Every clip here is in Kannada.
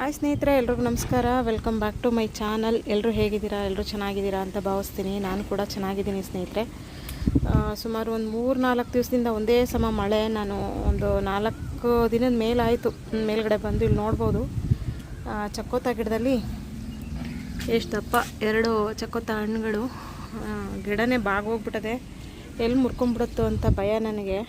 ಹಾಯ್ ಸ್ನೇಹಿತರೆ, ಎಲ್ರಿಗೂ ನಮಸ್ಕಾರ. Welcome back to my channel ಎಲ್ಲರೂ ಹೇಗಿದ್ದೀರಾ? ಎಲ್ಲರೂ ಚೆನ್ನಾಗಿದ್ದೀರಾ ಅಂತ ಭಾವಿಸ್ತೀನಿ. ನಾನು ಕೂಡ ಚೆನ್ನಾಗಿದ್ದೀನಿ ಸ್ನೇಹಿತರೆ. ಸುಮಾರು ಒಂದು ಮೂರು ನಾಲ್ಕು ದಿವಸದಿಂದ ಒಂದೇ ಸಮ ಮಳೆ. ನಾನು ಒಂದು ನಾಲ್ಕು ದಿನದ ಮೇಲಾಯಿತು. ಮೇಲ್ಗಡೆ ಬಂದು ಇಲ್ಲಿ ನೋಡ್ಬೋದು. ಚಕ್ಕೋತ ಗಿಡದಲ್ಲಿ ಎಷ್ಟು ದಪ್ಪ ಎರಡು ಚಕ್ಕೋತ ಹಣ್ಣುಗಳು. ಗಿಡನೇ ಬಾಗೋಗ್ಬಿಟ್ಟದೆ. ಎಲ್ಲಿ ಮುರ್ಕೊಂಬಿಡುತ್ತೋ ಅಂತ ಭಯ ನನಗೆ.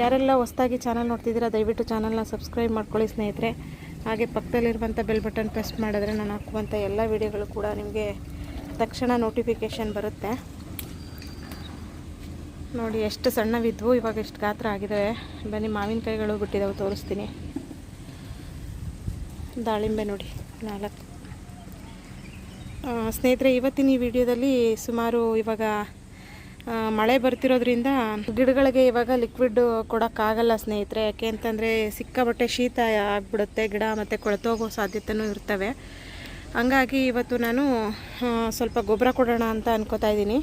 ಯಾರೆಲ್ಲ ಹೊಸ್ದಾಗಿ ಚಾನಲ್ ನೋಡ್ತಿದ್ದೀರಾ, ದಯವಿಟ್ಟು ಚಾನಲ್ನ ಸಬ್ಸ್ಕ್ರೈಬ್ ಮಾಡ್ಕೊಳ್ಳಿ ಸ್ನೇಹಿತರೆ. ಹಾಗೆ ಪಕ್ಕದಲ್ಲಿರುವಂಥ ಬೆಲ್ ಬಟನ್ ಪ್ರೆಸ್ ಮಾಡಿದ್ರೆ ನಾನು ಹಾಕುವಂಥ ಎಲ್ಲ ವಿಡಿಯೋಗಳು ಕೂಡ ನಿಮಗೆ ತಕ್ಷಣ ನೋಟಿಫಿಕೇಷನ್ ಬರುತ್ತೆ. ನೋಡಿ, ಎಷ್ಟು ಸಣ್ಣವಿದ್ವು, ಇವಾಗ ಎಷ್ಟು ಗಾತ್ರ ಆಗಿದ್ದಾವೆ ಬನ್ನಿ ಮಾವಿನಕಾಯಿಗಳು ಬಿಟ್ಟಿದ್ದಾವೆ ತೋರಿಸ್ತೀನಿ. ದಾಳಿಂಬೆ ನೋಡಿ, ನಾಲ್ಕು. ಸ್ನೇಹಿತರೆ, ಇವತ್ತಿನ ಈ ವಿಡಿಯೋದಲ್ಲಿ ಸುಮಾರು ಇವಾಗ ಮಳೆ ಬರ್ತಿರೋದ್ರಿಂದ ಗಿಡಗಳಿಗೆ ಇವಾಗ ಲಿಕ್ವಿಡ್ ಕೊಡೋಕ್ಕಾಗಲ್ಲ ಸ್ನೇಹಿತರೆ. ಯಾಕೆ ಅಂತಂದರೆ ಸಿಕ್ಕಾಬಟ್ಟೆ ಶೀತ ಆಗಿಬಿಡುತ್ತೆ. ಗಿಡ ಮತ್ತು ಕೊಳೆತೋಗೋ ಸಾಧ್ಯತೆನೂ ಇರ್ತವೆ. ಹಂಗಾಗಿ ಇವತ್ತು ನಾನು ಸ್ವಲ್ಪ ಗೊಬ್ಬರ ಕೊಡೋಣ ಅಂತ ಅನ್ಕೋತಾ ಇದ್ದೀನಿ.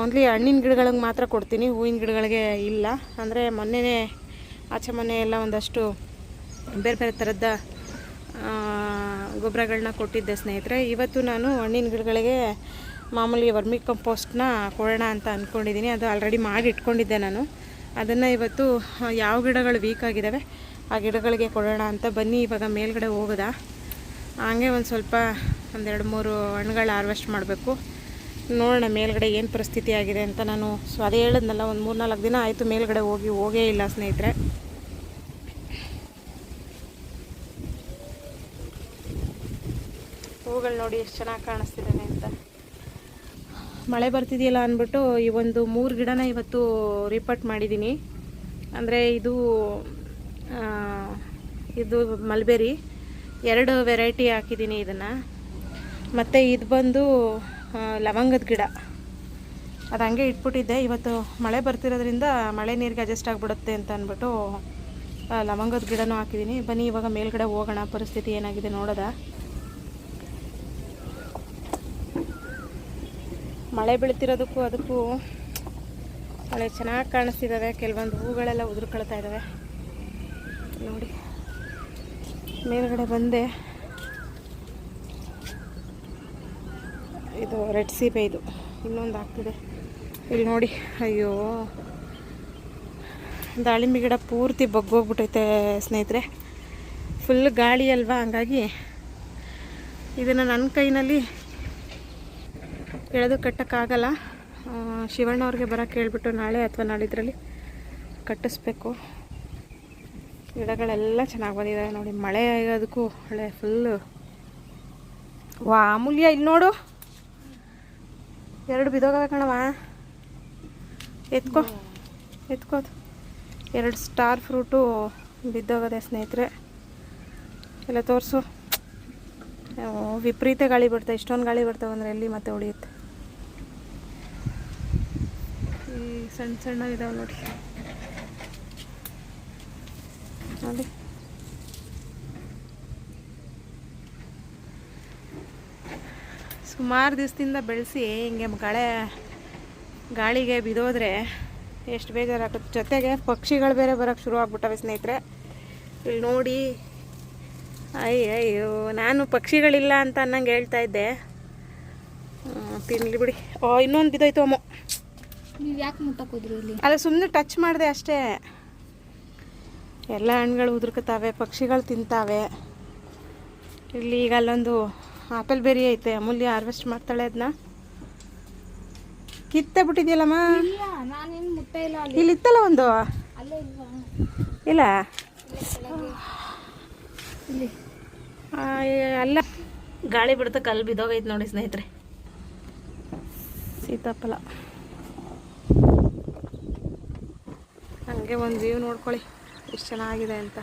ಓನ್ಲಿ ಹಣ್ಣಿನ ಗಿಡಗಳಿಗೆ ಮಾತ್ರ ಕೊಡ್ತೀನಿ. ಹೂವಿನ ಗಿಡಗಳಿಗೆ ಇಲ್ಲ. ಅಂದರೆ ಮೊನ್ನೆನೇ, ಆಚೆ ಮೊನ್ನೆ ಎಲ್ಲ ಒಂದಷ್ಟು ಬೇರೆ ಬೇರೆ ಥರದ ಗೊಬ್ಬರಗಳನ್ನ ಕೊಟ್ಟಿದ್ದೆ ಸ್ನೇಹಿತರೆ. ಇವತ್ತು ನಾನು ಹಣ್ಣಿನ ಗಿಡಗಳಿಗೆ ಮಾಮೂಲಿ ವರ್ಮಿ ಕಂಪೋಸ್ಟ್ನ ಕೊಡೋಣ ಅಂತ ಅಂದ್ಕೊಂಡಿದ್ದೀನಿ ಅದು ಆಲ್ರೆಡಿ ಮಾಡಿ ಇಟ್ಕೊಂಡಿದ್ದೆ ನಾನು. ಅದನ್ನು ಇವತ್ತು ಯಾವ ಗಿಡಗಳು ವೀಕ್ ಆಗಿದ್ದಾವೆ ಆ ಗಿಡಗಳಿಗೆ ಕೊಡೋಣ ಅಂತ ಬನ್ನಿ. ಇವಾಗ ಮೇಲ್ಗಡೆ ಹೋಗೋದಾ? ಹಂಗೆ ಒಂದು ಸ್ವಲ್ಪ ಒಂದೆರಡು ಮೂರು ಹಣ್ಣುಗಳು ಹಾರ್ವೆಸ್ಟ್ ಮಾಡಬೇಕು. ನೋಡೋಣ ಮೇಲ್ಗಡೆ ಏನು ಪರಿಸ್ಥಿತಿ ಆಗಿದೆ ಅಂತ ನಾನು ಸೊ ಅದೇ ಹೇಳಿದ್ನಲ್ಲ, ಒಂದು ಮೂರು ನಾಲ್ಕು ದಿನ ಆಯಿತು ಮೇಲ್ಗಡೆ ಹೋಗಿ ಹೋಗೇ ಇಲ್ಲ ಸ್ನೇಹಿತರೆ. ಹೂಗಳು ನೋಡಿ ಎಷ್ಟು ಚೆನ್ನಾಗಿ ಕಾಣಿಸ್ತಿದ್ದಾನೆ ಅಂತ ಮಳೆ ಬರ್ತಿದೆಯಲ್ಲ ಅಂದ್ಬಿಟ್ಟು ಈ ಒಂದು ಮೂರು ಗಿಡನ ಇವತ್ತು ರಿಪೋರ್ಟ್ ಮಾಡಿದ್ದೀನಿ ಅಂದರೆ ಇದು ಇದು ಮಲ್ಬೆರಿ ಎರಡು ವೆರೈಟಿ ಹಾಕಿದ್ದೀನಿ ಇದನ್ನು. ಮತ್ತು ಇದು ಬಂದು ಲವಂಗದ ಗಿಡ. ಅದು ಹಂಗೆ ಇಟ್ಬಿಟ್ಟಿದ್ದೆ. ಇವತ್ತು ಮಳೆ ಬರ್ತಿರೋದ್ರಿಂದ ಮಳೆ ನೀರಿಗೆ ಅಡ್ಜಸ್ಟ್ ಆಗಿಬಿಡುತ್ತೆ ಅಂತ ಅಂದ್ಬಿಟ್ಟು ಲವಂಗದ ಗಿಡನೂ ಹಾಕಿದ್ದೀನಿ ಬನ್ನಿ, ಇವಾಗ ಮೇಲ್ಗಡೆ ಹೋಗೋಣ. ಪರಿಸ್ಥಿತಿ ಏನಾಗಿದೆ ನೋಡೋದಾ? ಮಳೆ ಬೀಳ್ತಿರೋದಕ್ಕೂ ಅದಕ್ಕೂ ಮಳೆ ಚೆನ್ನಾಗಿ ಕಾಣಿಸ್ತಿದ್ದಾವೆ ಕೆಲವೊಂದು ಹೂಗಳೆಲ್ಲ ಉದುರ್ಕೊಳ್ತಾ ಇದ್ದಾವೆ ನೋಡಿ, ಮೇಲ್ಗಡೆ ಬಂದೆ. ಇದು ರೆಡ್ ಸೀಬೆ ಇದು. ಇನ್ನೊಂದು ಆಗ್ತಿದೆ. ಇಲ್ಲಿ ನೋಡಿ, ಅಯ್ಯೋ. ದಾಳಿಂಬೆ ಗಿಡ ಪೂರ್ತಿ ಬಗ್ಗೋಗ್ಬಿಟ್ಟೈತೆ ಸ್ನೇಹಿತರೆ. ಫುಲ್ ಗಾಳಿ ಅಲ್ವಾ? ಹಂಗಾಗಿ ಇದನ್ನು ನನ್ನ ಕೈನಲ್ಲಿ ಎಳೆದು ಕಟ್ಟೋಕ್ಕಾಗಲ್ಲ. ಶಿವಣ್ಣ ಶಿವಣ್ಣವ್ರಿಗೆ ಬರೋಕ್ಕೆ ಹೇಳ್ಬಿಟ್ಟು ನಾಳೆ ಅಥವಾ ನಾಳಿದ್ರಲ್ಲಿ ಕಟ್ಟಿಸ್ಬೇಕು. ಗಿಡಗಳೆಲ್ಲ ಚೆನ್ನಾಗಿ ಬಂದಿದ್ದಾವೆ ನೋಡಿ. ಮಳೆ ಆಗೋದಕ್ಕೂ ಒಳ್ಳೆ ಫುಲ್ಲು ವಾ, ಅಮೂಲ್ಯ ಇಲ್ಲಿ ನೋಡು. ಎರಡು ಬಿದೋಗವೆ ಕಣವ ಎತ್ಕೋ ಎತ್ಕೋದು ಎರಡು ಸ್ಟಾರ್ ಫ್ರೂಟು ಬಿದ್ದೋಗದೆ ಸ್ನೇಹಿತರೆ. ಎಲ್ಲ ತೋರಿಸು. ವಿಪರೀತ ಗಾಳಿ ಬರ್ತಾವೆ ಇಷ್ಟೊಂದು ಗಾಳಿ ಬರ್ತಾವೆ ಅಂದರೆ ಎಲ್ಲಿ ಮತ್ತೆ ಉಳಿಯುತ್ತೆ ಈ ಸಣ್ಣ ಸಣ್ಣ ಇದಾವೆ ನೋಡಿ ನೋಡಿ. ಸುಮಾರು ದಿವಸದಿಂದ ಬೆಳೆಸಿ ಹಿಂಗೆ ಗಳೆ ಗಾಳಿಗೆ ಬಿದೋದ್ರೆ ಎಷ್ಟು ಬೇಜಾರಾಗುತ್ತೆ. ಜೊತೆಗೆ ಪಕ್ಷಿಗಳು ಬೇರೆ ಬರೋಕ್ಕೆ ಶುರು ಆಗ್ಬಿಟ್ಟವೆ ಸ್ನೇಹಿತರೆ. ಇಲ್ಲಿ ನೋಡಿ. ಅಯ್ಯ ಅಯ್ಯೋ, ನಾನು ಪಕ್ಷಿಗಳಿಲ್ಲ ಅಂತ ಅನ್ನಂಗೆ ಹೇಳ್ತಾ ಇದ್ದೆ. ತಿನ್ಲಿ ಬಿಡಿ. ಓ ಇನ್ನೊಂದು ಬಿದ್ದೋಯ್ತು ಅಮ್ಮ. ನೀವು ಯಾಕೆ ಮುಟ್ಟಕ್ಕೆ ಹೋದ್ರಿ ಇಲ್ಲಿ? ಅಲ್ಲ ಸುಮ್ಮನೆ ಟಚ್ ಮಾಡಿದೆ ಅಷ್ಟೇ. ಎಲ್ಲ ಹಣ್ಣುಗಳು ಉದುರ್ಕತಾವೆ ಪಕ್ಷಿಗಳು ತಿಂತಾವೆ. ಇಲ್ಲಿ ಈಗ ಅಲ್ಲೊಂದು ಆಪಲ್ ಬೆರಿ ಐತೆ ಅಮೂಲ್ಯ ಹಾರ್ವೆಸ್ಟ್ ಮಾಡ್ತಾಳೆ ಅದನ್ನ ಕಿತ್ತೆ ಬಿಟ್ಟಿದ್ಯಲ್ಲಮ್ಮ? ಇಲ್ಲ ಇತ್ತಲ್ಲ ಒಂದು? ಇಲ್ಲ? ಅಲ್ಲ. ಗಾಳಿ ಬಿಡ್ತಾ ಕಲ್ಲು ಬಿದ್ದೋಗೈತೆ ನೋಡಿ ಸ್ನೇಹಿತರೆ. ಸೀತಾಫಲ. ಹಂಗೆ ಒಂದು ವ್ಯೂ ನೋಡ್ಕೊಳ್ಳಿ. ಎಷ್ಟು ಚೆನ್ನಾಗಿದೆ ಅಂತ.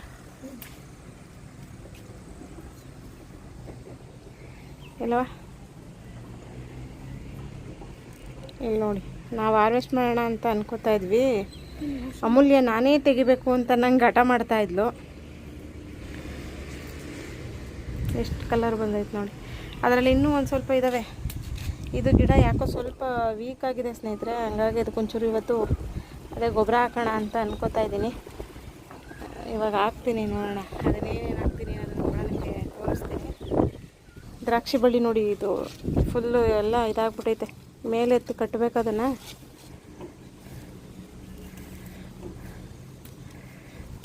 ಇಲ್ಲವ ಇಲ್ಲಿ ನೋಡಿ, ನಾವು ಹಾರ್ವೆಸ್ಟ್ ಮಾಡೋಣ ಅಂತ ಅನ್ಕೋತಾ ಇದ್ವಿ. ಅಮೂಲ್ಯ ನಾನೇ ತೆಗಿಬೇಕು ಅಂತ ನಂಗೆ ಹಠ ಮಾಡ್ತಾ ಇದ್ಲು. ಎಷ್ಟು ಕಲರ್ ಬಂದೈತೆ ನೋಡಿ. ಅದರಲ್ಲಿ ಇನ್ನೂ ಒಂದು ಸ್ವಲ್ಪ ಇದ್ದಾವೆ ಇದು ಗಿಡ ಯಾಕೋ ಸ್ವಲ್ಪ ವೀಕ್ ಆಗಿದೆ ಸ್ನೇಹಿತರೆ, ಹಂಗಾಗಿ ಅದಕ್ಕೊಂಚೂರು ಇವತ್ತು ಅದೇ ಗೊಬ್ಬರ ಹಾಕೋಣ ಅಂತ ಅನ್ಕೋತಾ ಇದ್ದೀನಿ. ಇವಾಗ ಹಾಕ್ತೀನಿ ನೋಡೋಣ. ಅದನ್ನೇನೇನು ಹಾಕ್ತೀನಿ ಅದನ್ನು ಕೂಡ ನಿಮಗೆ ತೋರಿಸ್ತೀನಿ. ದ್ರಾಕ್ಷಿ ಬಳ್ಳಿ ನೋಡಿ, ಇದು ಫುಲ್ಲು ಎಲ್ಲ ಇದಾಗ್ಬಿಟ್ಟೈತೆ ಮೇಲೆ ಎತ್ತು ಕಟ್ಟಬೇಕು ಅದನ್ನು.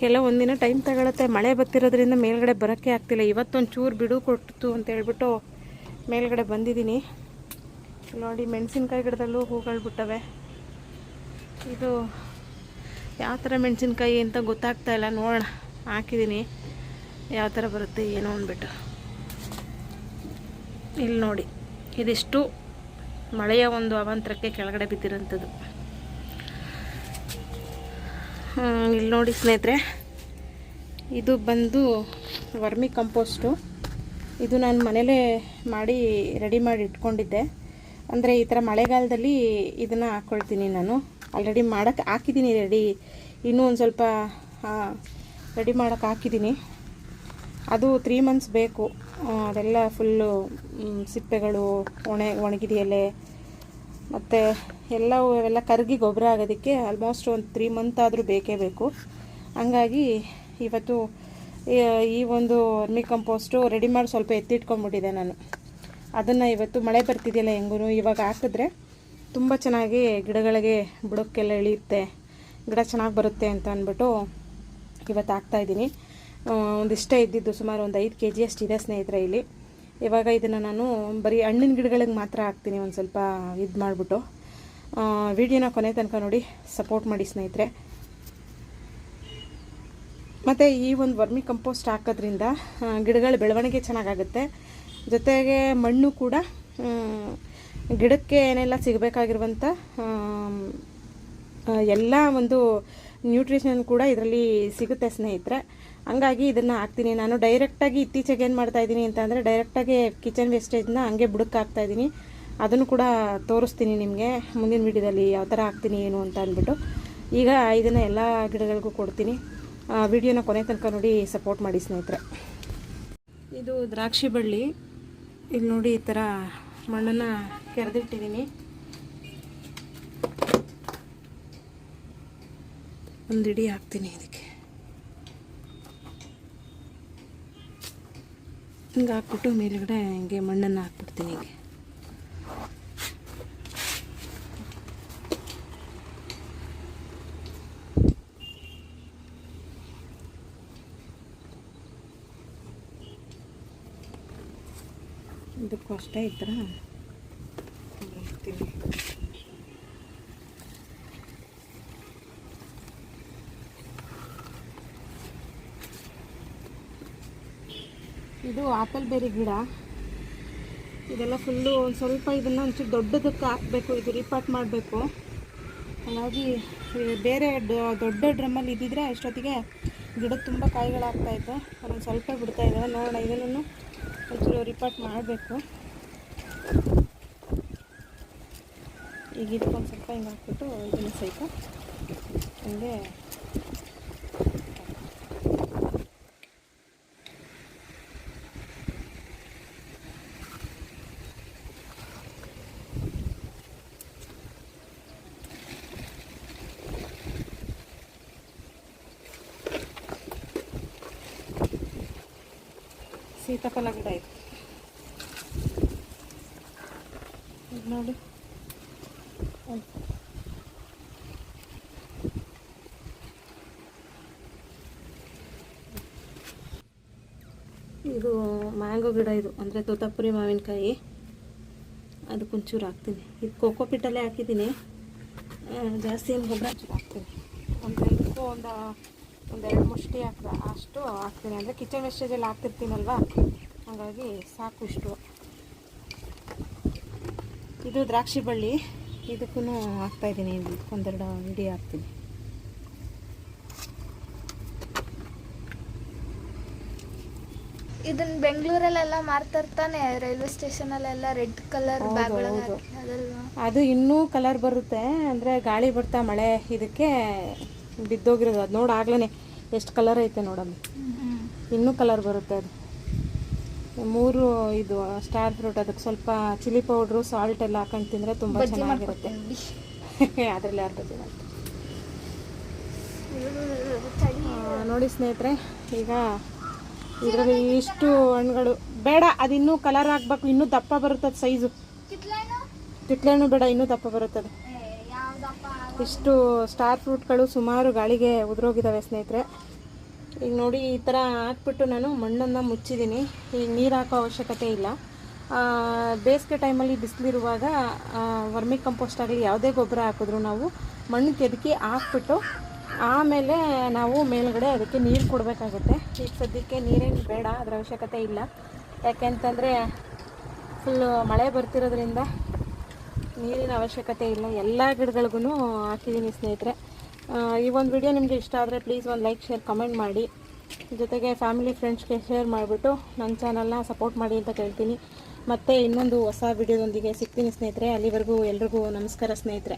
ಕೆಲವೊಂದಿನ ಟೈಮ್ ತಗೊಳತ್ತೆ. ಮಳೆ ಬರ್ತಿರೋದ್ರಿಂದ ಮೇಲ್ಗಡೆ ಬರೋಕ್ಕೆ ಆಗ್ತಿಲ್ಲ. ಇವತ್ತೊಂದು ಚೂರು ಬಿಡು ಕೊಟ್ಟಿತು ಅಂತ ಹೇಳ್ಬಿಟ್ಟು ಮೇಲ್ಗಡೆ ಬಂದಿದ್ದೀನಿ. ನೋಡಿ, ಮೆಣಸಿನ್ಕಾಯಿ ಗಿಡದಲ್ಲೂ ಹೂಗಳು ಬಿಟ್ಟವೆ. ಇದು ಯಾವ ಥರ ಮೆಣಸಿನ್ಕಾಯಿ ಅಂತ ಗೊತ್ತಾಗ್ತಾ ಇಲ್ಲ. ನೋಡೋಣ. ಹಾಕಿದ್ದೀನಿ. ಯಾವ ಥರ ಬರುತ್ತೆ, ಏನೋ ಅಂದ್ಬಿಟ್ಟು. ಇಲ್ಲಿ ನೋಡಿ, ಇದಿಷ್ಟು ಮಳೆಯ ಒಂದು ಅವಾಂತರಕ್ಕೆ ಕೆಳಗಡೆ ಬಿದ್ದಿರೋಂಥದ್ದು. ಇಲ್ಲಿ ನೋಡಿ ಸ್ನೇಹಿತರೆ, ಇದು ಬಂದು ವರ್ಮಿ ಕಂಪೋಸ್ಟು. ಇದು ನಾನು ಮನೇಲೇ ಮಾಡಿ, ರೆಡಿ ಮಾಡಿ ಇಟ್ಕೊಂಡಿದ್ದೆ. ಅಂದರೆ ಈ ಥರ ಮಳೆಗಾಲದಲ್ಲಿ ಇದನ್ನು ಹಾಕ್ಕೊಳ್ತೀನಿ ನಾನು. ಆಲ್ರೆಡಿ ಮಾಡೋಕ್ಕೆ ಹಾಕಿದ್ದೀನಿ ರೆಡಿ ಇನ್ನೂ ಒಂದು ಸ್ವಲ್ಪ ರೆಡಿ ಮಾಡೋಕ್ಕೆ ಹಾಕಿದ್ದೀನಿ ಅದು ತ್ರೀ ಮಂತ್ಸ್ ಬೇಕು. ಅದೆಲ್ಲ ಫುಲ್ಲು ಸಿಪ್ಪೆಗಳು, ಒಣೆ, ಒಣಗಿದ ಎಲೆ, ಮತ್ತು ಎಲ್ಲವೂ, ಎಲ್ಲ ಕರಗಿ ಗೊಬ್ಬರ ಆಗೋದಕ್ಕೆ ಆಲ್ಮೋಸ್ಟ್ ಒಂದು ತ್ರೀ ಮಂತ್ ಆದರೂ ಬೇಕೇ ಬೇಕು. ಹಂಗಾಗಿ ಇವತ್ತು, ಈ- ಒಂದು ವರ್ಮಿ ಕಂಪೋಸ್ಟು ರೆಡಿ ಮಾಡಿ ಸ್ವಲ್ಪ ಎತ್ತಿಟ್ಕೊಂಡ್ಬಿಟ್ಟಿದ್ದೆ ನಾನು. ಅದನ್ನು ಇವತ್ತು ಮಳೆ ಬರ್ತಿದೆಯಲ್ಲ ಹೆಂಗೂ ಇವಾಗ ಹಾಕಿದ್ರೆ ತುಂಬ ಚೆನ್ನಾಗಿ ಗಿಡಗಳಿಗೆ ಬುಡಕ್ಕೆಲ್ಲ ಇಳಿಯುತ್ತೆ. ಗಿಡ ಚೆನ್ನಾಗಿ ಬರುತ್ತೆ ಅಂತ ಅಂದ್ಬಿಟ್ಟು ಇವತ್ತು ಹಾಕ್ತಾಯಿದ್ದೀನಿ ಒಂದಿಷ್ಟೇ ಇದ್ದಿದ್ದು ಸುಮಾರು ಒಂದು ಐದು ಕೆ ಜಿ ಅಷ್ಟಿದೆ ಸ್ನೇಹಿತರೆ ಇಲ್ಲಿ. ಇವಾಗ ಇದನ್ನು ನಾನು ಬರೀ ಹಣ್ಣಿನ ಗಿಡಗಳಿಗೆ ಮಾತ್ರ ಹಾಕ್ತೀನಿ, ಒಂದು ಸ್ವಲ್ಪ ಇದು ಮಾಡಿಬಿಟ್ಟು. ವಿಡಿಯೋನ ಕೊನೆ ತನಕ ನೋಡಿ, ಸಪೋರ್ಟ್ ಮಾಡಿ ಸ್ನೇಹಿತರೆ. ಮತ್ತು ಈ ಒಂದು ವರ್ಮಿ ಕಂಪೋಸ್ಟ್ ಹಾಕೋದ್ರಿಂದ ಗಿಡಗಳ ಬೆಳವಣಿಗೆ ಚೆನ್ನಾಗಾಗುತ್ತೆ ಜೊತೆಗೆ ಮಣ್ಣು ಕೂಡ ಗಿಡಕ್ಕೆ ಏನೆಲ್ಲ ಸಿಗಬೇಕಾಗಿರುವಂಥ ಎಲ್ಲ ಒಂದು ನ್ಯೂಟ್ರಿಷನ್ ಕೂಡ ಇದರಲ್ಲಿ ಸಿಗುತ್ತೆ ಸ್ನೇಹಿತರೆ. ಹಂಗಾಗಿ ಇದನ್ನು ಹಾಕ್ತೀನಿ. ನಾನು ಡೈರೆಕ್ಟಾಗಿ ಇತ್ತೀಚೆಗೆ ಏನು ಮಾಡ್ತಾಯಿದ್ದೀನಿ ಅಂತಂದರೆ ಡೈರೆಕ್ಟಾಗಿ ಕಿಚನ್ ವೇಸ್ಟೇಜ್ನ ಹಂಗೆ ಬುಡಕ್ಕೆ ಹಾಕ್ತಾ ಇದ್ದೀನಿ. ಅದನ್ನು ಕೂಡ ತೋರಿಸ್ತೀನಿ ನಿಮಗೆ. ಮುಂದಿನ ವಿಡಿಯೋದಲ್ಲಿ ಯಾವ ಥರ ಹಾಕ್ತೀನಿ, ಏನು ಅಂತ ಅಂದ್ಬಿಟ್ಟು. ಈಗ ಇದನ್ನು ಎಲ್ಲ ಗಿಡಗಳಿಗೂ ಕೊಡ್ತೀನಿ. ವಿಡಿಯೋನ ಕೊನೆ ತನಕ ನೋಡಿ ಸಪೋರ್ಟ್ ಮಾಡಿ ಸ್ನೇಹಿತರೆ. ಇದು ದ್ರಾಕ್ಷಿ ಬಳ್ಳಿ. ಇಲ್ಲಿ ನೋಡಿ ಈ ಥರ ಮಣ್ಣನ್ನು ಕೆರೆದಿಟ್ಟಿದ್ದೀನಿ ಒಂದು ಇಡಿ ಹಾಕ್ತೀನಿ ಇದಕ್ಕೆ. ಹಿಂಗೆ ಹಾಕ್ಬಿಟ್ಟು ಮೇಲುಗಡೆ ಹಿಂಗೆ ಮಣ್ಣನ್ನು ಹಾಕ್ಬಿಡ್ತೀನಿ ಹಿಂಗೆ. ಇದಕ್ಕೂ ಅಷ್ಟೇ ಈ ಥರ ಹಾಕ್ತೀನಿ ಇದು ಆಪಲ್ ಬೇರಿ ಗಿಡ. ಇದೆಲ್ಲ ಫುಲ್ಲು ಒಂದು ಸ್ವಲ್ಪ ಇದನ್ನು ಒಂಚೂರು ದೊಡ್ಡದಕ್ಕೆ ಹಾಕಬೇಕು, ಇದು ರಿಪಾಟ್ ಮಾಡಬೇಕು. ಹಾಗಾಗಿ ಬೇರೆ ದೊಡ್ಡ ಡ್ರಮ್ಮಲ್ಲಿ ಇದ್ದಿದ್ರೆ ಅಷ್ಟೊತ್ತಿಗೆ ಗಿಡ ತುಂಬ ಕಾಯಿಗಳಾಗ್ತಾಯಿತ್ತು ಅದೊಂದು ಸ್ವಲ್ಪ ಬಿಡ್ತಾ ಇದ್ದಾವೆ ನೋಡೋಣ ಇದನ್ನು ಒಂಚೂರು ರಿಪಾಟ್ ಮಾಡಬೇಕು. ಈಗ ಇದಕ್ಕೊಂದು ಸ್ವಲ್ಪ ಹಿಂಗೆ ಹಾಕ್ಬಿಟ್ಟು ಇದನ್ನು ಸಹಿತ ಹಂಗೆ ಸೀತಾಫಲ ಗಿಡ ಇದು. ಇದ್ ನೋಡಿ. ಇದು ಮ್ಯಾಂಗೋ ಗಿಡ ಇದು ಅಂದರೆ ತೋತಾಪುರಿ ಮಾವಿನಕಾಯಿ. ಅದಕ್ಕೊಂಚೂರು ಹಾಕ್ತೀನಿ. ಇದು ಕೋಕೋ ಪಿಟ್ಟಲ್ಲೇ ಹಾಕಿದ್ದೀನಿ. ಜಾಸ್ತಿ ಏನು ಗೊಬ್ಬರ ಚೂರು ಹಾಕ್ತೀನಿ. ಇದಕ್ಕೂ ಒಂದು ಒಂದೆರಡು ಮುಷ್ಟಿ ಹಾಕ್ದ ಅಷ್ಟು ಹಾಕ್ತೀನಿ. ಅಂದರೆ ಕಿಚನ್ ವೇಸ್ಟೇಜಲ್ಲಿ ಹಾಕ್ತಿರ್ತೀನಲ್ವ? ಹಾಗಾಗಿ ಸಾಕು ಇಷ್ಟು. ಇದು ದ್ರಾಕ್ಷಿ ಬಳ್ಳಿ. ಇದಕ್ಕೂ ಹಾಕ್ತಾಯಿದ್ದೀನಿ ಒಂದೆರಡು ಇಡಿ ಹಾಕ್ತೀನಿ. ಇದನ್ನ ಬೆಂಗಳೂರಲ್ಲೆಲ್ಲ ಮಾರ್ತಾರ್ತಾನೆ ರೈಲ್ವೆ ಸ್ಟೇಷನ್ ಅಲ್ಲೆಲ್ಲ ರೆಡ್ ಕಲರ್ ಬ್ಯಾಗ್ ಅದು ಇನ್ನೂ ಕಲರ್ ಬರುತ್ತೆ. ಅಂದರೆ ಗಾಳಿ ಬರ್ತಾ ಮಳೆ. ಇದಕ್ಕೆ ಬಿದ್ದೋಗಿರೋದು. ಅದು ನೋಡಿ ಆಗ್ಲೇ ಎಷ್ಟು ಕಲರ್ ಐತೆ ನೋಡಮ್ಮ ಇನ್ನೂ ಕಲರ್ ಬರುತ್ತೆ ಅದು. ಮೂರು ಇದು ಸ್ಟಾರ್ ಫ್ರೂಟ್ ಅದಕ್ಕೆ ಸ್ವಲ್ಪ ಚಿಲ್ಲಿ ಪೌಡ್ರು ಸಾಲ್ಟ್ ಎಲ್ಲ ಹಾಕೊಂಡು ತಿಂದರೆ ತುಂಬ ಚೆನ್ನಾಗಿರುತ್ತೆ. ಅದರಲ್ಲಿ ಯಾರು ಬಜ್ಜಿ ಮಾಡ್ತಾರೆ ನೋಡಿ ಸ್ನೇಹಿತರೆ ಈಗ ಇದರಲ್ಲಿ ಇಷ್ಟು ಹಣ್ಣುಗಳು. ಬೇಡ ಅದಿನ್ನೂ ಇನ್ನೂ ಕಲರ್ ಹಾಕ್ಬೇಕು. ಇನ್ನೂ ದಪ್ಪ ಬರುತ್ತದೆ ಸೈಜು ಕಿತ್ಲೆಹಣ್ಣು ಬೇಡ ಇನ್ನೂ ದಪ್ಪ ಬರುತ್ತದೆ. ಇಷ್ಟು ಸ್ಟಾರ್ ಫ್ರೂಟ್ಗಳು ಸುಮಾರು ಗಾಳಿಗೆ ಉದುರೋಗಿದ್ದಾವೆ ಸ್ನೇಹಿತರೆ. ಈಗ ನೋಡಿ ಈ ಥರ ಹಾಕ್ಬಿಟ್ಟು ನಾನು ಮಣ್ಣನ್ನು ಮುಚ್ಚಿದ್ದೀನಿ. ಈಗ ನೀರು ಹಾಕೋ ಅವಶ್ಯಕತೆ ಇಲ್ಲ. ಬೇಸಿಗೆ ಟೈಮಲ್ಲಿ ಬಿಸಿಲಿರುವಾಗ ವರ್ಮಿ ಕಂಪೋಸ್ಟ್ ಆಗಲಿ, ಯಾವುದೇ ಗೊಬ್ಬರ ಹಾಕಿದ್ರು ನಾವು ಮಣ್ಣು ತೆದಕಿ ಹಾಕ್ಬಿಟ್ಟು ಆಮೇಲೆ ನಾವು ಮೇಲುಗಡೆ ಅದಕ್ಕೆ ನೀರು ಕೊಡಬೇಕಾಗುತ್ತೆ. ಈಗ ಸದ್ಯಕ್ಕೆ ನೀರೇನು ಬೇಡ, ಅದರ ಅವಶ್ಯಕತೆ ಇಲ್ಲ. ಯಾಕೆಂತಂದರೆ ಫುಲ್ಲು ಮಳೆ ಬರ್ತಿರೋದ್ರಿಂದ ನೀರಿನ ಅವಶ್ಯಕತೆ ಇಲ್ಲ, ಎಲ್ಲ ಗಿಡಗಳಿಗೂ ಹಾಕಿದ್ದೀನಿ ಸ್ನೇಹಿತರೆ. ಈ ಒಂದು ವಿಡಿಯೋ ನಿಮಗೆ ಇಷ್ಟ ಆದರೆ ಪ್ಲೀಸ್ ಒಂದು ಲೈಕ್ ಶೇರ್ ಕಮೆಂಟ್ ಮಾಡಿ. ಜೊತೆಗೆ ಫ್ಯಾಮಿಲಿ ಫ್ರೆಂಡ್ಸ್ಗೆ ಶೇರ್ ಮಾಡಿಬಿಟ್ಟು ನನ್ನ ಚಾನಲ್ನ ಸಪೋರ್ಟ್ ಮಾಡಿ ಅಂತ ಕೇಳ್ತೀನಿ. ಮತ್ತು ಇನ್ನೊಂದು ಹೊಸ ವಿಡಿಯೋದೊಂದಿಗೆ ಸಿಗ್ತೀನಿ ಸ್ನೇಹಿತರೆ. ಅಲ್ಲಿವರೆಗೂ ಎಲ್ರಿಗೂ ನಮಸ್ಕಾರ ಸ್ನೇಹಿತರೆ.